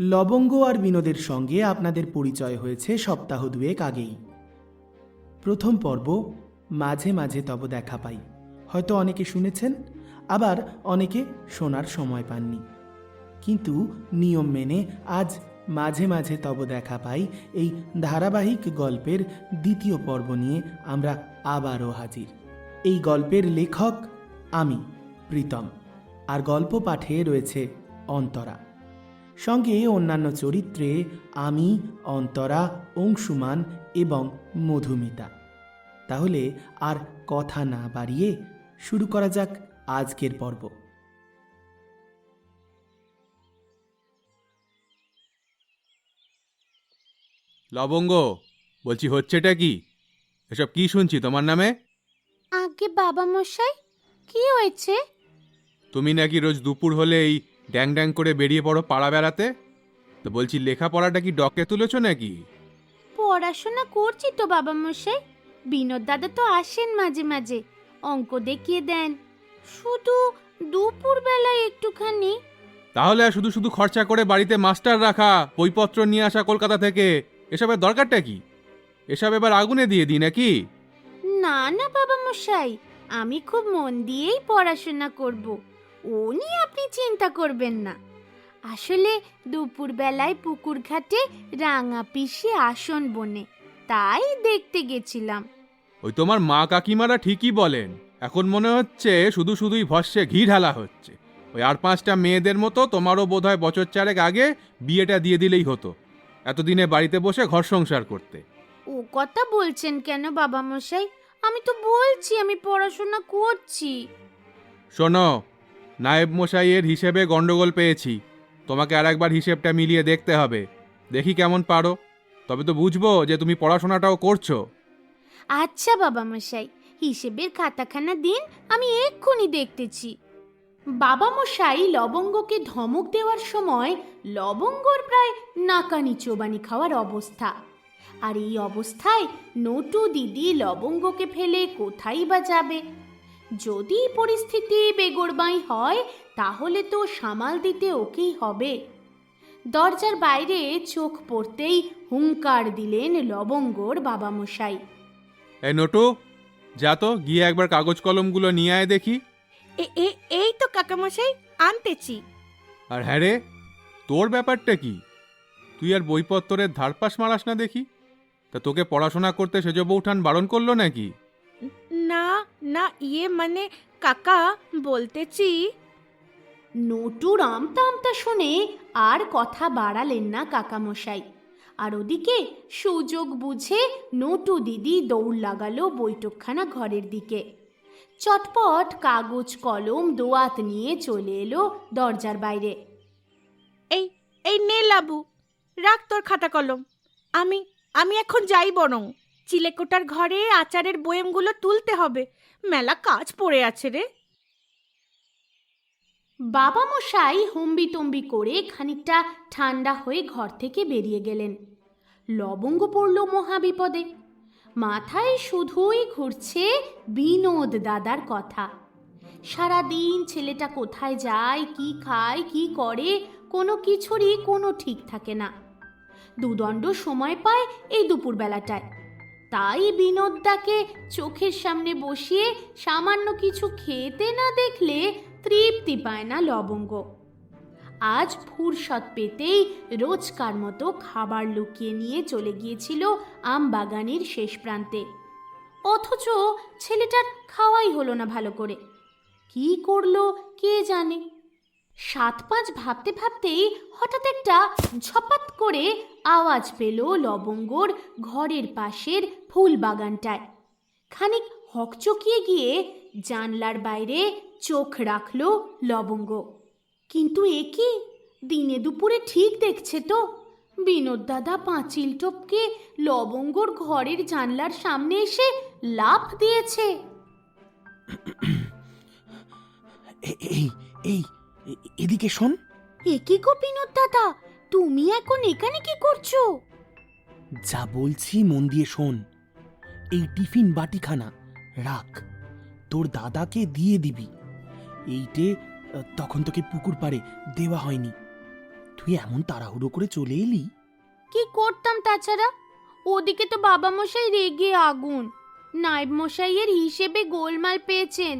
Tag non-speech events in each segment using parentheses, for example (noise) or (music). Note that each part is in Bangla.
লবঙ্গ আর বিনোদের সঙ্গে আপনাদের পরিচয় হয়েছে সপ্তাহ দুয়েক আগেই। প্রথম পর্ব, মাঝে মাঝে তব দেখা পাই। হয়তো অনেকে শুনেছেন, আবার অনেকে শোনার সময় পাননি। কিন্তু নিয়ম মেনে আজ মাঝে মাঝে তব দেখা পাই এই ধারাবাহিক গল্পের দ্বিতীয় পর্ব নিয়ে আমরা আবারও হাজির। এই গল্পের লেখক আমি, প্রীতম। আর গল্প পাঠে রয়েছে অন্তরা। সঙ্গে অন্যান্য চরিত্রে আমি অন্তরা অংশুমান এবং মধুমিতা। তাহলে আর কথা না বাড়িয়ে শুরু করা যাক আজকের পর্ব। লবঙ্গ বলছি হচ্ছেটা কি? এসব কি শুনছি তোমার নামে? আগে বাবা মশাই কি হয়েছে? তুমি নাকি রোজ দুপুর হলে এই ড্যাং ড্যাং করে বেরিয়ে পড়ো পাড়া বেড়াতে। তো বলছি লেখাপড়াটা কি ডকে তুলেছো নাকি? পড়াশোনা করছি তো বাবা মশাই বিনোদ দাদা তো আসেন মাঝে মাঝে অঙ্ক দেখিয়ে দেন। শুধু দুপুর বেলায় একটুখানি। তাহলে আর শুধু শুধু খরচা করে বাড়িতে মাস্টার রাখা বইপত্র নিয়ে আসা কলকাতা থেকে এসবের দরকারটা কি? এসব এবার আগুনে দিয়ে দিই নাকি? না না বাবা মশাই আমি খুব মন দিয়েই পড়াশোনা করব। ও নিয়ে আপনি চিন্তা করবেন না। আসলে দুপুর বেলায় পুকুর ঘাটে রাঙা পিসি আসন বনে তাই দেখতে গেছিলাম। ওই তোমার মা কাকিমারা ঠিকই বলেন এখন মনে হচ্ছে শুধু শুধুই ভস্যে ঘি ঢালা হচ্ছে। ওই আর পাঁচটা মেয়েদের মতো তোমারও বোধহয় বছর চারেক আগে বিয়েটা দিয়ে দিলেই হতো এতদিনে বাড়িতে বসে ঘর সংসার করতে। ও কথা বলছেন কেন বাবা মশাই? আমি তো বলছি আমি পড়াশোনা করছি। শোনো নায়েব মশাইয়ের হিসেবে গন্ডগোল পেয়েছি। তোমাকে আর একবার হিসেবটা মিলিয়ে দেখতে হবে। দেখি কেমন পারো। তবে তো বুঝব যে তুমি পড়াশোনাটাও করছ। আচ্ছা বাবা মশাই, হিসেবের খাতাখানা দিন, আমি এক্ষুনি দেখতেছি। বাবা মশাই লবঙ্গকে ধমক দেওয়ার সময় লবঙ্গর প্রায় নাকানি চোবানি খাওয়ার অবস্থা। আর এই অবস্থায় নটু দিদি লবঙ্গকে ফেলে কোথায় বা যাবে? যদি পরিস্থিতি বেগড়বাই হয় তাহলে তো সামাল দিতে ওকেই হবে। দরজার বাইরে চোখ পড়তেই হুঙ্কার দিলেন লবঙ্গর বাবা মশাই নটু যা তো গিয়ে একবার কাগজ কলমগুলো নিয়ে আয় দেখি। এ- এ- এই তো কাকামশাই আনতেছি। আর হ্যাঁ রে তোর ব্যাপারটা কি? তুই আর বইপত্তরের ধারপাশ মারাস না দেখি? তা তোকে পড়াশোনা করতে সেজ বউঠান বারণ করল নাকি? না না ইয়ে মানে কাকা বলতেছি নটুর আমতা আমতা শুনে আর কথা বাড়ালেন না কাকামশাই। আর ওদিকে সুযোগ বুঝে নটু দিদি দৌড় লাগালো বৈঠকখানা ঘরের দিকে। চটপট কাগজ কলম দোয়াত নিয়ে চলে এলো দরজার বাইরে। এই এই নে লাবু রাখ তোর খাতা কলম। আমি আমি এখন যাই বরং। চিলেকোটার ঘরে আচারের বয়েমগুলো তুলতে হবে। মেলা কাজ পড়ে আছে রে। বাবা মশাই হম্বিতম্বি করে খানিকটা ঠান্ডা হয়ে ঘর থেকে বেরিয়ে গেলেন। লবঙ্গ পড়ল মহাবিপদে। মাথায় শুধুই ঘুরছে বিনোদ দাদার কথা। সারাদিন ছেলেটা কোথায় যায়, কি খায়, কি করে, কোনো কিছুরই কোনো ঠিক থাকে না। দুদণ্ড সময় পায় এই দুপুরবেলাটায়। তাই বিনোদদাকে চোখের সামনে বসিয়ে সামান্য কিছু খেতে না দেখলে তৃপ্তি পায় না লবঙ্গ। আজ ফুরসত পেতেই রোজকার মতো খাবার লুকিয়ে নিয়ে চলে গিয়েছিল আম বাগানের শেষ প্রান্তে। অথচ ছেলেটার খাওয়াই হলো না ভালো করে। কি করল কে জানে? সাত পাঁচ ভাবতে ভাবতেই হঠাৎ একটা ঝপাত করে আওয়াজ পেল লবঙ্গর ঘরের পাশের ফুল বাগানটায়। খানিক হকচকিয়ে গিয়ে জানলার বাইরে চোখ রাখল লবঙ্গ। কিন্তু এ কি? দিনে দুপুরে ঠিক দেখছে তো। বিনোদ দাদা পাঁচিল টপকে লবঙ্গর ঘরের জানলার সামনে এসে লাফ দিয়েছে। এই এই এদিকে শোন। এ কি গো বিনোদ দাদা? তুমি এখন এখানে কি করছ? যা বলছি মন দিয়ে শোন। এই টিফিন বাটিখানা রাখ। তোর দাদাকে দিয়ে দিবি। এইটে তখন তোকে পুকুর পাড়ে দেওয়া হয়নি। তুই এমন তাড়াহুড়ো করে চলে এলি? কি করতাম তাছাড়া? ওদিকে তো বাবা মশাই রেগে আগুন। নায়েব মশাইয়ের হিসেবে গোলমাল পেয়েছেন।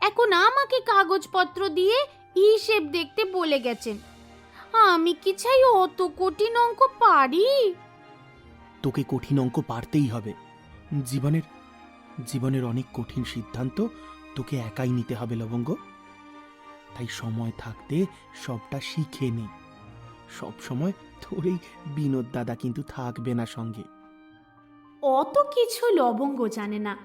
এখন আমাকে কাগজপত্র দিয়ে হিসেব দেখতে বলে গেছেন। আমি কি চাই অত কঠিন অঙ্ক পারি? তোকে কঠিন অঙ্ক পারতেই হবে। জীবনের জীবনের অনেক কঠিন সিদ্ধান্ত তোকে একাই নিতে হবে লবঙ্গ। তাই সময় থাকতে সবটা শিখে নে। সব সময় তোর এই বিনোদ দাদা কিন্তু থাকবে না সঙ্গে। অত কিছু লবঙ্গ জানে না।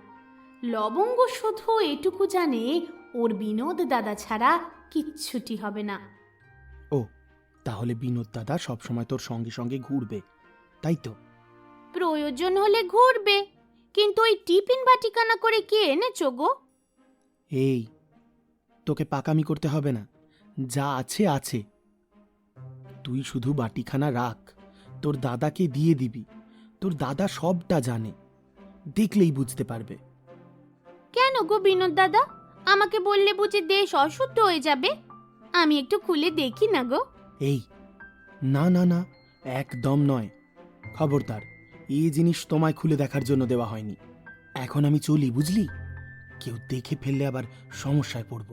লবঙ্গ শুধু এটুকু জানে ওর বিনোদ দাদা ছাড়া কিচ্ছুটি হবে না। ও তাহলে বিনোদ দাদা সবসময় তোর সঙ্গে সঙ্গে ঘুরবে তাই তো? প্রয়োজন হলে ঘুরবে কিন্তু ওই টিফিন বাটিকানা করে কে এনেছো গো? এই তোকে পাকামি করতে হবে না যা আছে আছে। তুই শুধু বাটিখানা রাখ তোর দাদাকে দিয়ে দিবি তোর দাদা সবটা জানে দেখলেই বুঝতে পারবে। কেন গো বিনোদ দাদা? আমাকে বললে বুঝি দেশ অশুদ্ধ হয়ে যাবে? আমি একটু খুলে দেখি না গো। এই না না না একদম নয়। খবরদার এই জিনিস তোমায় খুলে দেখার জন্য দেওয়া হয়নি। এখন আমি চলি বুঝলি? কেউ দেখে ফেললে আবার সমস্যায় পড়ব।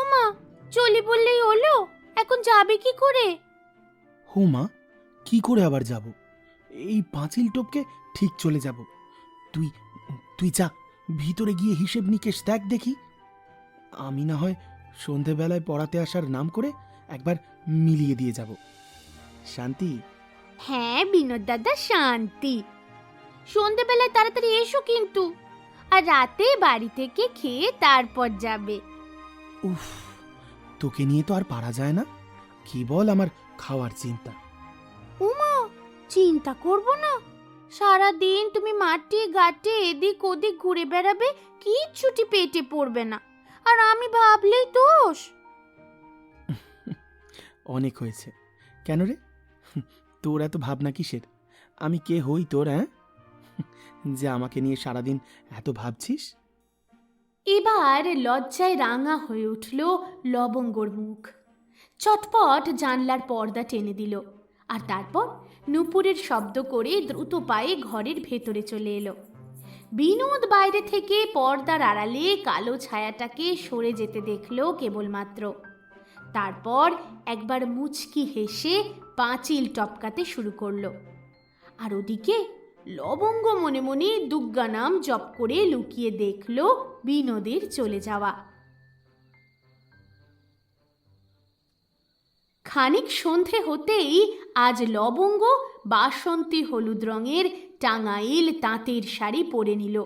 ওমা চলি বললেই হলো? এখন যাবে কি করে? হো মা কি করে আবার যাব? এই পাঁচিল টপকে ঠিক চলে যাব। তুই তুই যা ভিতরে গিয়ে হিসেব নিকেশ দেখ দেখি। আমি না হয় সন্ধেবেলায় পড়াতে আসার নাম করে একবার মিলিয়ে দিয়ে যাব। শান্তি? হ্যাঁ বিনোদ দাদা শান্তি। সন্ধেবেলায় তাড়াতাড়ি এসো কিন্তু আর রাতে বাড়ি থেকে খেয়ে তারপর যাবে। উফ তোকে নিয়ে তো আর পারা যায় না। কি বল আমার খাওয়ার চিন্তা? উমা চিন্তা করব না। সারা দিন তুমি মাঠে ঘাটে এদিক ওদিক ঘুরে বেড়াবে কিচ্ছুটি পেটে পড়বে না। আর আমি ভাবলেই দোষ। (laughs) অনেক হয়েছে। কেন রে? (laughs) তোর এত ভাবনা কিসের? আমি কে হই তোর হ্যাঁ (laughs) যে আমাকে নিয়ে সারাদিন এত ভাবছিস? এবার লজ্জায় রাঙা হয়ে উঠল লবঙ্গর মুখ। চটপট জানলার পর্দা টেনে দিল আর তারপর নুপুরের শব্দ করে দ্রুত পায়ে ঘরের ভেতরে চলে এলো। বিনোদ বাইরে থেকে পর্দার আড়ালে কালো ছায়াটাকে সরে যেতে দেখল কেবলমাত্র। তারপর একবার মুচকি হেসে পাঁচিল টপকাতে শুরু করল। আর ওদিকে লবঙ্গ মনে মনে দুর্গা নাম জপ করে লুকিয়ে দেখল বিনোদের চলে যাওয়া। খানিক সন্ধে হতেই আজ লবঙ্গ বাসন্তী হলুদ রঙের টাঙাইল তাঁতের শাড়ি পরে নিল।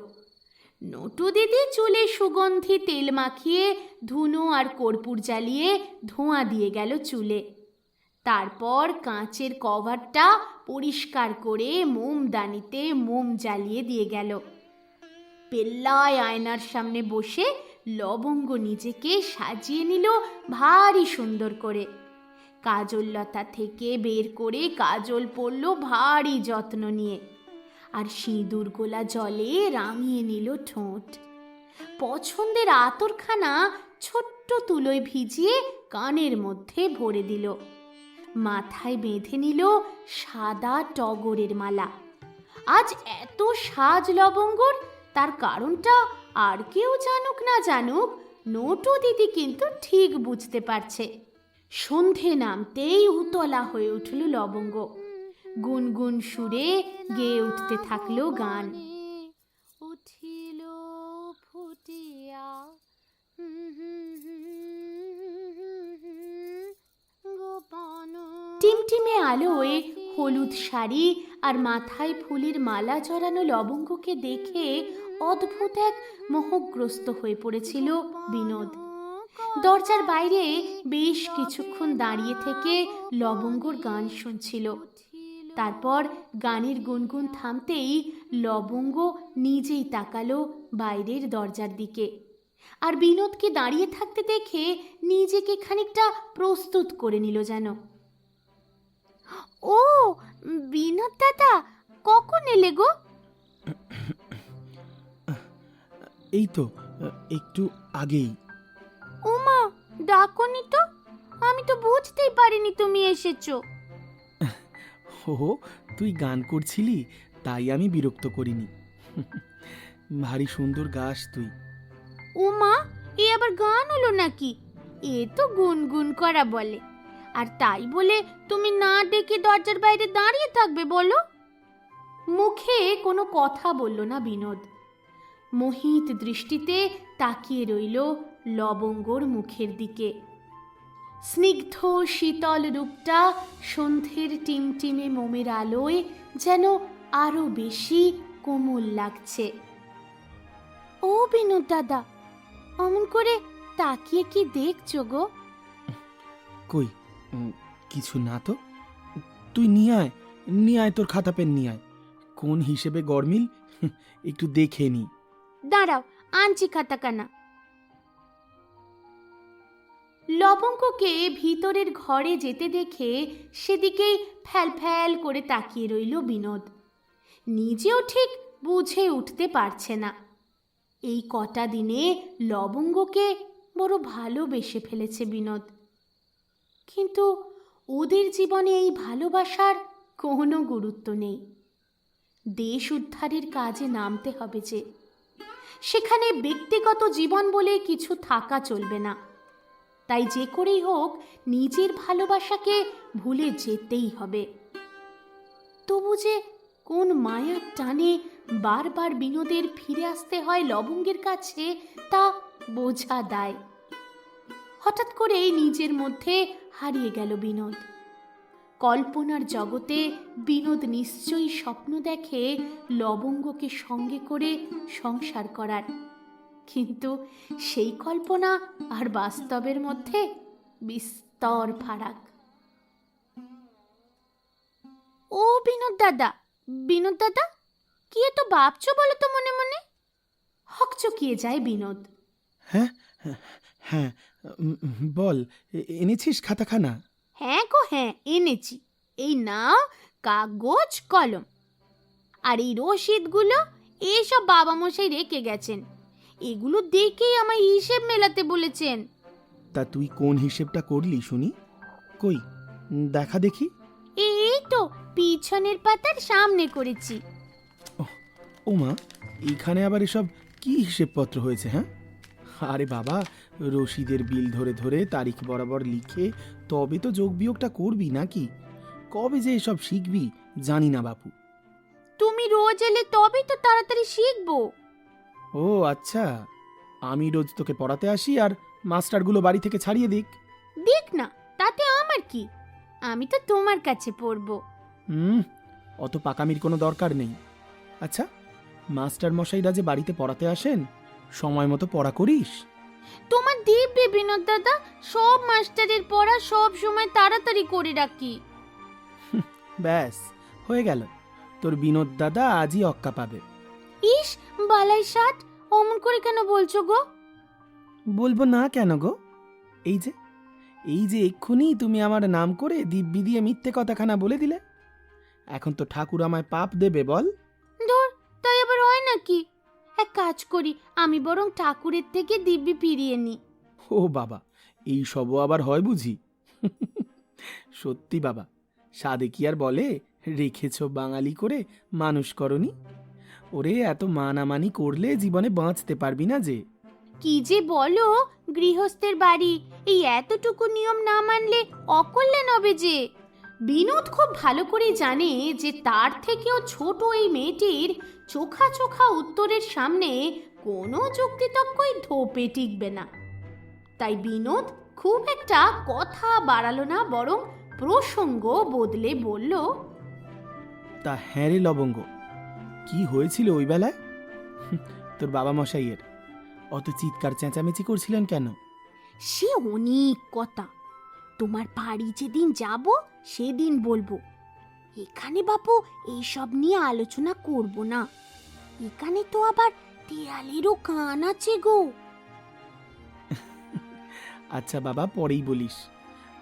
নটু দিদি চুলে সুগন্ধি তেল মাখিয়ে ধুনো আর কর্পূর জ্বালিয়ে ধোঁয়া দিয়ে গেল চুলে। তারপর কাঁচের কভারটা পরিষ্কার করে মোমদানিতে মোম জ্বালিয়ে দিয়ে গেল। পেল্লায় আয়নার সামনে বসে লবঙ্গ নিজেকে সাজিয়ে নিল ভারী সুন্দর করে। কাজললতা থেকে বের করে কাজল পরল ভারী যত্ন নিয়ে। আর সিঁদুর গোলা জলে রাঙিয়ে নিল ঠোঁট। পছন্দের আতরখানা ছোট্ট তুলোয় ভিজিয়ে কানের মধ্যে ভরে দিল। মাথায় বেঁধে নিল সাদা টগরের মালা। আজ এত সাজ লবঙ্গর, তার কারণটা আর কেউ জানুক না জানুক, নোটু দিদি কিন্তু ঠিক বুঝতে পারছে। সন্ধে নামতেই উতলা হয়ে উঠল লবঙ্গ। গুনগুন সুরে গেয়ে উঠতে থাকল গান। উঠিল ফুটিয়া টিমটিমে আলোয় হলুদ শাড়ি আর মাথায় ফুলের মালা জড়ানো লবঙ্গকে দেখে অদ্ভুত এক মোহগ্রস্ত হয়ে পড়েছিল বিনোদ। দরজার বাইরে বেশ কিছুক্ষণ দাঁড়িয়ে থেকে লবঙ্গর গান শুনছিল। তারপর গানের গুনগুন থামতেই লবঙ্গ নিজেই তাকালো বাইরের দরজার দিকে। আর বিনোদকে দাঁড়িয়ে থাকতে দেখে নিজেকে খানিকটা প্রস্তুত করে নিল যেন। ও, বিনোদ দাদা, কখন এলে গো? এই তো, একটু আগেই। ওমা ডাকনি তো? আমি তো বুঝতেই পারিনি তুমি এসেছ। ও তুই গান করছিলি তাই আমি বিরক্ত করিনি। ভারী সুন্দর গাস তুই। ওমা এ আবার গান হলো নাকি? এ তো গুনগুন করা বলে। আর তাই বলে তুমি না ডেকে দরজার বাইরে দাঁড়িয়ে থাকবে বলো? মুখে কোনো কথা বলল না বিনোদ। মোহিত দৃষ্টিতে তাকিয়ে রইল লবঙ্গর মুখের দিকে। স্নিগ্ধ শীতল রূপটা সন্ধ্যের টিমটিমে মোমের আলোয় যেন আরও বেশি কোমল লাগছে। ও বিনোদ দাদা অমন করে তাকিয়ে কি দেখছ গো? কই কিছু না তো। তুই নিয়ে আয় নিয়ে আয় তোর খাতা পেন নিয়ে আয়। কোন হিসেবে গরমিল একটু দেখে নি। দাঁড়াও আনছি খাতাকানা লবঙ্গকে ভিতরের ঘরে যেতে দেখে সেদিকেই ফ্যাল ফ্যাল করে তাকিয়ে রইল বিনোদ। নিজেও ঠিক বুঝে উঠতে পারছে না। এই কটা দিনে লবঙ্গকে বড় ভালোবেসে ফেলেছে বিনোদ। কিন্তু ওদের জীবনে এই ভালোবাসার কোনো গুরুত্ব নেই। দেশ উদ্ধারের কাজে নামতে হবে যে। সেখানে ব্যক্তিগত জীবন বলে কিছু থাকা চলবে না। তাই যে করেই হোক, নিজের ভালোবাসাকে ভুলে যেতেই হবে। তবু যে কোন মায়ার টানে বারবার বিনোদের ফিরে আসতে হয় লবঙ্গের কাছে, তা বোঝা দায়। হঠাৎ করে নিজের মধ্যে হারিয়ে গেল বিনোদ। কল্পনার জগতে বিনোদ নিশ্চয়ই স্বপ্ন দেখে লবঙ্গকে সঙ্গে করে সংসার করার কিন্তু সেই কল্পনা আর বাস্তবের মধ্যে বিস্তর ফারাক। ও বিনোদ দাদা বিনোদ দাদা কি এত ভাবছ বলো তো মনে মনে? হকচকিয়ে যায় বিনোদ। হ্যাঁ হ্যাঁ বল এনেছিস খাতাখানা? হ্যাঁ গো হ্যাঁ এনেছি। এই নাও কাগজ কলম। আর এই রসিদগুলো এসব বাবা মশাই রেখে গেছেন। এগুলো দেখেই আমায় হিসেব মেলাতে বলেছেন। তা তুই কোন হিসেবটা করলি শুনি? কই? দেখা দেখি। এই তো পিছনের পাতার সামনে করেছি। ওমা এখানে আবার এসব কি হিসেবপত্র হয়েছে হ্যাঁ? আরে বাবা রশিদের বিল ধরে ধরে তারিখ বরাবর লিখে তবে তো যোগ বিয়োগটা করবি নাকি? কবে যে এসব শিখবি জানি না বাপু। তুমি রোজ এলে তবেই তো তাড়াতাড়ি শিখব। ও আচ্ছা। আমি রোজ তোকে পড়াতে আসি আর মাস্টারগুলো বাড়ি থেকে ছাড়িয়ে দিক। দিক না তাতে আমার কি? আমি তো তোমার কাছে পড়ব। হুম অত পাকামির কোনো দরকার নেই। আচ্ছা মাস্টার মশাইরা যে বাড়িতে পড়াতে আসেন সময় মতো পড়া করিস? তোমার দিব্যে বিনোদ দাদা সব মাস্টারের পড়া সব সময় তাড়াতাড়ি করে রাখি। ব্যাস হয়ে গেল। তোর বিনোদ দাদা আজই অক্কা পাবে। ইস বালাই ষাট অমন করে কেন বলছো গো? বলব না কেন গো? এই যে এই যে এক্ষুনি তুমি আমার নাম করে দিব্যি দিয়ে মিথ্যে কথাখানা বলে দিলে। এখন তো ঠাকুর আমায় পাপ দেবে বল। ধর তাই আবার হয় নাকি? এক কাজ করি আমি বরং ঠাকুরের থেকে দিব্যি ফিরিয়ে নি ও বাবা এই সবও আবার হয় বুঝি? (laughs) সত্যি বাবা সাদে কি আর বলে রেখেছ বাঙালি করে মানুষ করনি? ওরে এত মানামানি করলে জীবনে বাঁচতে পারবি না যে। কি যে বলো গৃহস্থের বাড়ি এই এতটুকু নিয়ম না মানলে অকল্যাণ হবে যে। বিনোদ খুব ভালো করে জানে যে তার থেকেও ছোট এই মেয়েটির চোখা চোখা উত্তরের সামনে কোনো যুক্তিতক্কই ধোপে টিকবে না। তাই বিনোদ খুব একটা কথা বাড়ালো না বরং প্রসঙ্গ বদলে বলল তা হ্যাঁ রে লবঙ্গ কি হয়েছিল ওই বেলায়? (laughs) তোর বাবা মশাইয়ের। অত চিৎকার চেঁচামেচি করছিলেন কেন? সে অনেক কথা। তোমার বাড়ি যেদিন যাব সেদিন বলব। এখানে বাপু এইসব নিয়ে আলোচনা করব না। এখানে তো আবার দেয়ালেরও কান আছে গো। (laughs) আচ্ছা বাবা পরেই বলিস।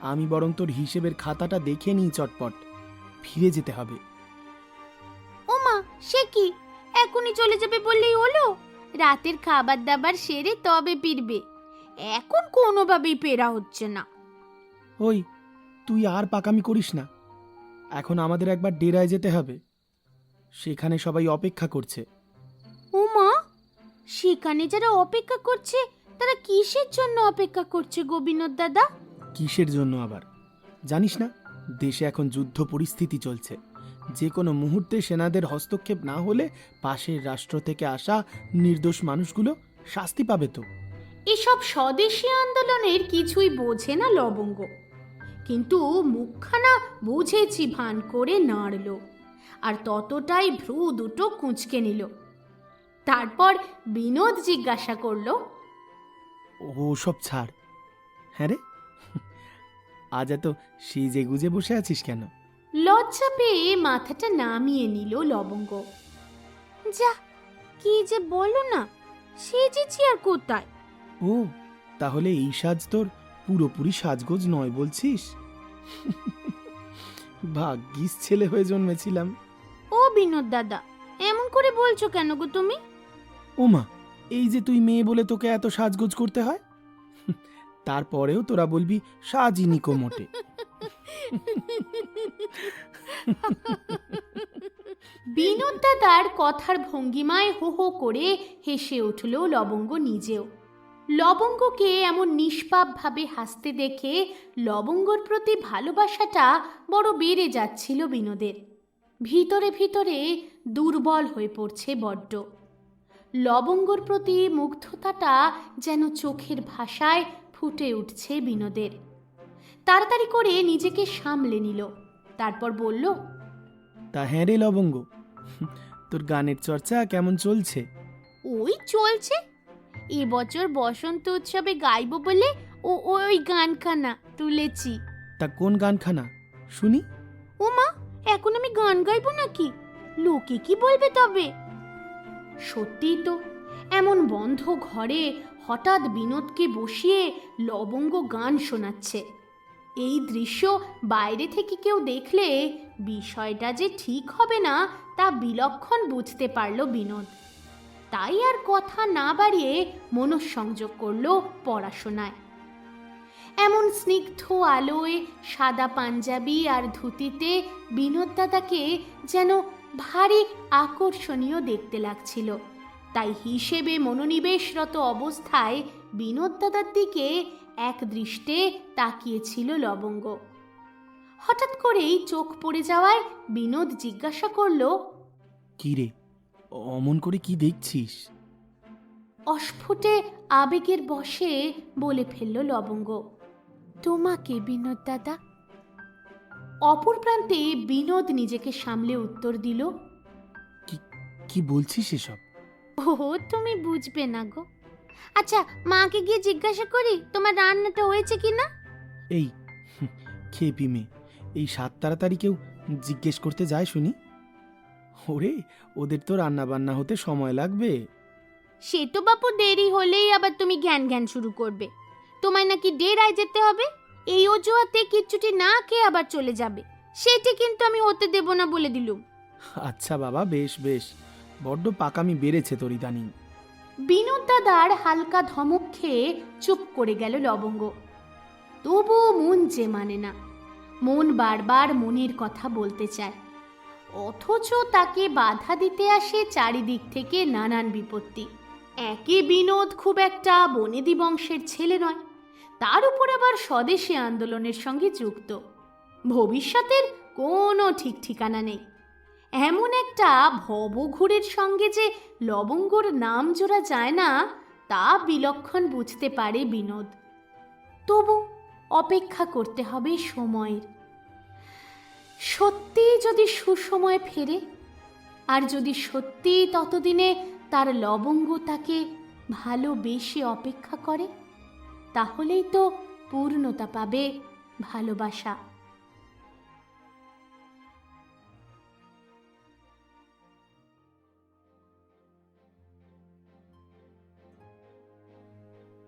আমি বরং তোর হিসেবের খাতাটা দেখে নিই চটপট। ফিরে যেতে হবে। সে কি? এখনই চলে যাবে বললেই হলো? রাতের খাবার দাবার সেরে তবে ফিরবে। এখন কোনোভাবেই পেরা হচ্ছে না। ওই তুই আর পাকামি করিস না। এখন আমাদের একবার ডেরায় যেতে হবে। সেখানে সবাই অপেক্ষা করছে। ওমা সেখানে যারা অপেক্ষা করছে তারা কিসের জন্য অপেক্ষা করছে গোবিনোদ দাদা? কিসের জন্য আবার? জানিস না দেশে এখন যুদ্ধ পরিস্থিতি চলছে। যে কোনো মুহূর্তে সেনাদের হস্তক্ষেপ না হলে পাশের রাষ্ট্র থেকে আসা নির্দোষ মানুষগুলো শাস্তি পাবে তো। এসব স্বদেশী আন্দোলনের কিছুই বোঝে না লবঙ্গ। কিন্তু মুখখানা বুঝেছি ভান করে নাড়ল আর ততটাই ভ্রু দুটো কুঁচকে নিল। তারপর বিনোদ জিজ্ঞাসা করল ও সব ছাড়। হ্যাঁ রে? আজ এত সেজে গুজে বসে আছিস কেন? লজ্জা পেয়ে মাথাটা নামিয়ে নিল লবঙ্গ। যা কি যে বলো না সেজেছি আর কোথায়? ও তাহলে এই সাজ তোর পুরোপুরি সাজগোজ নয় বলছিস? ভাগ্যিস ছেলে হয়ে জন্মেছিলাম। ও বিনোদ দাদা এমন করে বলছো কেন গো তুমি? ওমা এই যে তুই মেয়ে বলে তোকে এত সাজগোজ করতে হয়? তারপরেও তোরা বলবি সাজিনি কো মোটে (laughs) বিনোদ দাদার কথার ভঙ্গিমায় হো হো করে হেসে উঠল লবঙ্গ নিজেও। লবঙ্গকে এমন নিষ্পাপভাবে হাসতে দেখে লবঙ্গর প্রতি ভালোবাসাটা বড় বেড়ে যাচ্ছিল বিনোদের। ভিতরে ভিতরে দুর্বল হয়ে পড়ছে বড্ড। লবঙ্গর প্রতি মুগ্ধতাটা যেন চোখের ভাষায় ফুটে উঠছে বিনোদের। তাড়াতাড়ি করে নিজেকে সামলে নিল। তারপর বলল তা হ্যাঁ রে লবঙ্গ তোর গানের চর্চা কেমন চলছে? ওই চলছে। এবছর বসন্ত উৎসবে গাইবো বলে ও ওই গানখানা তুলেছি। তা কোন গানখানা? শুনি। ও মা এখন আমি গান গাইবো নাকি? লোকে কি বলবে তবে? সত্যিই তো এমন বন্ধ ঘরে হঠাৎ বিনোদকে বসিয়ে লবঙ্গ গান শোনাচ্ছে। এই দৃশ্য বাইরে থেকে কেউ দেখলে বিষয়টা যে ঠিক হবে না তা বিলক্ষণ বুঝতে পারল বিনোদ। তাই আর কথা না বাড়িয়ে মনঃসংযোগ করল পড়াশোনায়। এমন স্নিগ্ধ আলোয়, সাদা পাঞ্জাবি আর ধুতিতে বিনোদ দাদাকে যেন ভারী আকর্ষণীয় দেখতে লাগছিল। তাই হিসেবে মনোনিবেশরত অবস্থায় বিনোদ দাদার দিকে এক দৃষ্টে তাকিয়েছিল লবঙ্গ। হঠাৎ করেই চোখ পড়ে যাওয়ায় বিনোদ জিজ্ঞাসা করল কি রে অমন করে কি দেখছিস? অস্ফুটে আবেগের বশে বলে ফেলল লবঙ্গ তোমাকে বিনোদ দাদা? অপর প্রান্তে বিনোদ নিজেকে সামলে উত্তর দিল কি বলছিস এসব? ও তুমি বুঝবে না গো। আচ্ছা মাকে গিয়ে জিজ্ঞাসা করি তোমার রান্নাটা হয়েছে কি না এই খেপি মে এই সাত তাড়াতাড়ি কেউ জিজ্ঞেস করতে যায় শুনি? ওরে ওদের তো রান্না বান্না হতে সময় লাগবে। সে তো বাপু দেরি হলেই আবার তুমি জ্ঞান জ্ঞান শুরু করবে। তোমায় নাকি ডেরায় যেতে হবে। এই অজুহাতে কিচ্ছুটি না খেয়ে আবার চলে যাবে। সেটি কিন্তু আমি হতে দেব না বলে দিলুম। আচ্ছা বাবা বেশ বেশ। বড্ড পাকামি বেড়েছে তোর ইদানিং। বিনোদ দাদার হালকা ধমক খেয়ে চুপ করে গেল লবঙ্গ। তবু মন যে মানে না। মন বারবার মনের কথা বলতে চায়। অথচ তাকে বাধা দিতে আসে চারিদিক থেকে নানান বিপত্তি। একে বিনোদ খুব একটা বনেদি বংশের ছেলে নয়। তার উপর আবার স্বদেশী আন্দোলনের সঙ্গে যুক্ত। ভবিষ্যতের কোনো ঠিক ঠিকানা নেই। এমন একটা ভবঘুরের সঙ্গে যে লবঙ্গর নাম জোড়া যায় না, তা বিলক্ষণ বুঝতে পারে বিনোদ। তবু অপেক্ষা করতে হবে সময়ের। সত্যি যদি সুসময় ফেরে, আর যদি সত্যি ততদিনে তার লবঙ্গ তাকে ভালোবেসে অপেক্ষা করে, তাহলেই তো পূর্ণতা পাবে ভালোবাসা।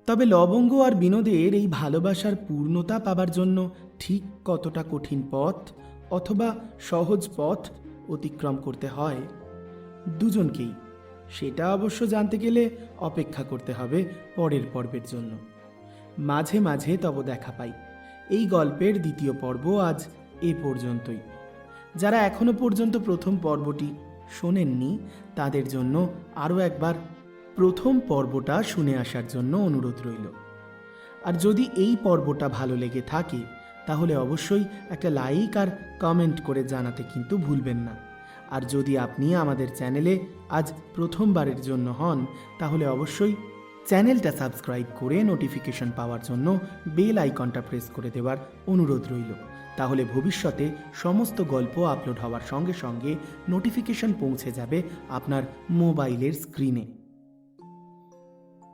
তবে লবঙ্গ আর বিনোদের এই ভালোবাসার পূর্ণতা পাবার জন্য ঠিক কতটা কঠিন পথ অথবা সহজ পথ অতিক্রম করতে হয়? দুজনকেই। সেটা অবশ্য জানতে গেলে অপেক্ষা করতে হবে পরের পর্বের জন্য। মাঝে মাঝে তব দেখা পাই। এই গল্পের দ্বিতীয় পর্ব আজ এ পর্যন্তই। যারা এখনও পর্যন্ত প্রথম পর্বটি শোনেননি, তাদের জন্য আরও একবার প্রথম পর্বটা শুনে আসার জন্য অনুরোধ রইল। আর যদি এই পর্বটা ভালো লেগে থাকে, তাহলে অবশ্যই একটা লাইক আর কমেন্ট করে জানাতে কিন্তু ভুলবেন না। আর যদি আপনি আমাদের চ্যানেলে আজ প্রথমবারের জন্য হন, তাহলে অবশ্যই চ্যানেলটা সাবস্ক্রাইব করে নোটিফিকেশন পাওয়ার জন্য বেল আইকনটা প্রেস করে দেওয়ার অনুরোধ রইল। তাহলে ভবিষ্যতে সমস্ত গল্প আপলোড হওয়ার সঙ্গে সঙ্গে নোটিফিকেশন পৌঁছে যাবে আপনার মোবাইলের স্ক্রিনে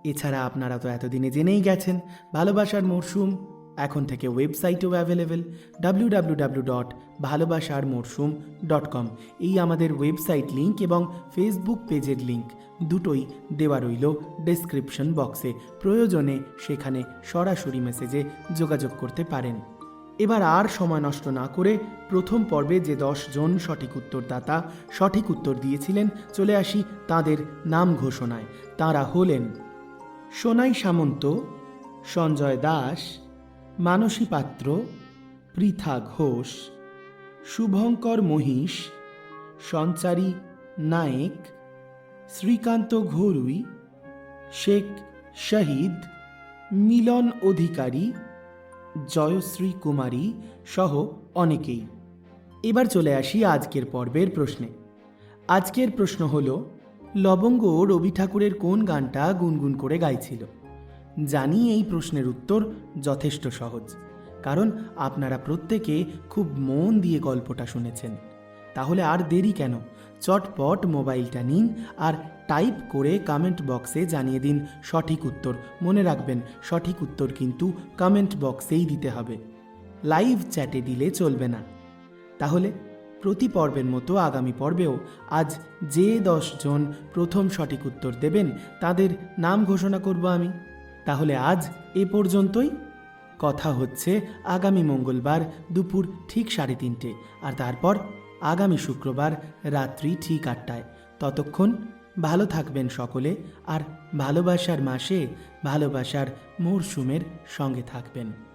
এছাড়া আপনারা তো এতদিনে জেনেই গেছেন, ভালোবাসার মরশুম এখন থেকে ওয়েবসাইটেও available W W W dot ভালোবাসার মরশুম ডট কম এই আমাদের ওয়েবসাইট লিংক এবং ফেসবুক পেজের লিংক দুটোই দেওয়া রইল ডেসক্রিপশন বক্সে। প্রয়োজনে সেখানে সরাসরি মেসেজে যোগাযোগ করতে পারেন। এবার আর সময় নষ্ট না করে প্রথম পর্বে যে দশ জন সঠিক উত্তরদাতা সঠিক উত্তর দিয়েছিলেন, চলে আসি তাদের নাম ঘোষণায়। তারা হলেন সোনাই সামন্ত, সঞ্জয় দাস, মানসী পাত্র, পৃথা ঘোষ, শুভঙ্কর মহিষ, সঞ্চারী নায়েক, শ্রীকান্ত ঘরুই, শেখ শহীদ, মিলন অধিকারী, জয়শ্রী কুমারী সহ অনেকেই। এবার চলে আসি আজকের পর্বের প্রশ্নে। আজকের প্রশ্ন হল লবঙ্গ রবি ঠাকুরের কোন গানটা গুনগুন করে গাইছিল? জানি এই প্রশ্নের উত্তর যথেষ্ট সহজ, কারণ আপনারা প্রত্যেকে খুব মন দিয়ে গল্পটা শুনেছেন। তাহলে আর দেরি কেন? চটপট মোবাইলটা নিন আর টাইপ করে কমেন্ট বক্সে জানিয়ে দিন সঠিক উত্তর। মনে রাখবেন, সঠিক উত্তর কিন্তু কমেন্ট বক্সেই দিতে হবে। লাইভ চ্যাটে দিলে চলবে না। তাহলে প্রতি পর্বের মতো আগামী পর্বেও আজ যে জন প্রথম সঠিক উত্তর দেবেন, তাদের নাম ঘোষণা করব আমি। তাহলে আজ এ পর্যন্তই। কথা হচ্ছে আগামী মঙ্গলবার দুপুর ঠিক সাড়ে তিনটে, আর তারপর আগামী শুক্রবার রাত্রি ঠিক আটটায়। ততক্ষণ ভালো থাকবেন সকলে, আর ভালোবাসার মাসে ভালোবাসার মরশুমের সঙ্গে থাকবেন।